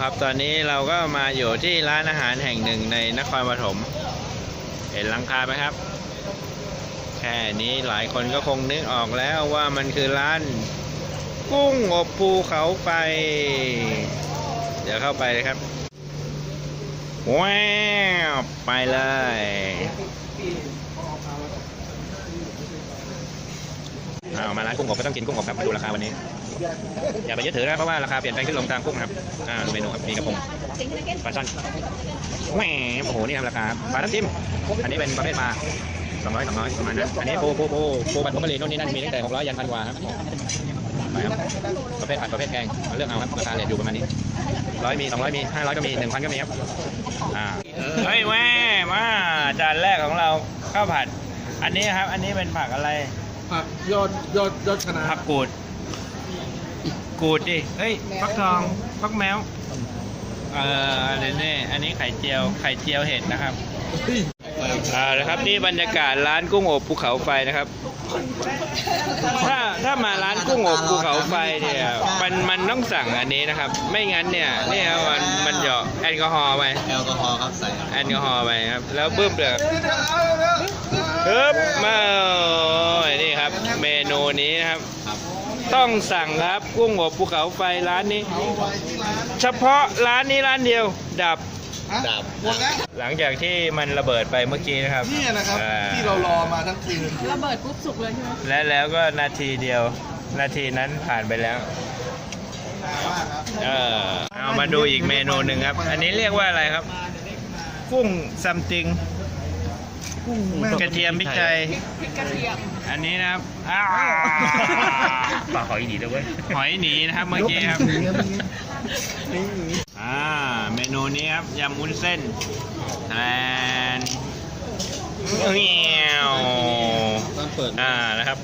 ครับ ตอนนี้เราก็มาอยู่ที่ร้านอาหารแห่งหนึ่งในนครปฐม เห็นหลังคาไหมครับ แค่นี้หลายคนก็คงนึกออกแล้วว่ามันคือร้าน กุ้งอบภูเขาไฟเดี๋ยวเข้าไปเลยครับ ว้าว ไปเลย เอามาร้านกุ้งอบก็ต้องกินกุ้งอบครับมาดูราคาวันนี้ อย่าไปยึดถือนะเพราะว่าราคาเปลี่ยนแปลงขึ้นลงตามกุ้งครับอ่าเมนูครับมีกระพงปลาช่อนแหวโอ้โหนี่ครับราคาปลาทับทิมอันนี้เป็นประเภทปลาสองร้อยสองร้อยประมาณนั้นอันนี้ปูปูปูปูบัตรผงกะหรี่นู่นนี่นั่นมีตั้งแต่หกร้อยยันพันกว่าครับไปครับประเภทผัดประเภทแกงเอาเลือกเอาครับราคาเรทอยู่ประมาณนี้ร้อยมีสองร้อยมีห้าร้อยก็มีหนึ่งพันก็มีครับอ่าเฮ้ยแม่มาจานแรกของเราข้าวผัด อันนี้ครับ อันนี้เป็นผักอะไร ผักยอดยอดยอดคณะผักกูด กูดดิเฮ้ยฟักทองฟักแมว เอ่อเนี่ยนี่อันนี้ไข่เจียว ไข่เจียวเห็ดนะครับ เฮ้ยอ่านะครับนี่บรรยากาศร้านกุ้งอบภูเขาไฟนะครับ ถ้าถ้ามาร้านกุ้งอบภูเขาไฟเนี่ยมันมันต้องสั่งอันนี้นะครับ ไม่งั้นเนี่ยเนี่ยมันมันเหยาะแอลกอฮอล์ไปแอลกอฮอล์ครับใส่แอลกอฮอล์ไปครับแล้วบึ้มเปลือกฮึบมาโอ้ยนี่ครับ เม นูนี้นะครับครับ ต้องสั่งครับกุ้งอบภูเขาไฟร้านนี้ เฉพาะร้านนี้ร้านเดียว ดับ ดับ หมดแล้ว หลังจากที่มันระเบิดไปเมื่อกี้นะครับนี่นะครับ อ่ที่เรารอมาทั้งคืนระเบิดปุ๊บสุกเลยใช่ไหมและแล้วก็นาทีเดียว นาทีนั้นผ่านไปแล้วเออเอามาดูอีกเมนูหนึ่งครับ อันนี้เรียกว่าอะไรครับ กุ้งซัมติง กระเทียมพริกไทยพริกกระเทียม อันนี้นะครับอ้าวปากหอยหนีเลยเว้ยหอยหนีนะครับเมื่อกี้ครับอ่าเมนูนี้ครับยำวุ้นเส้นแทนเงี้ยวตอนเปิดอ่านะครับ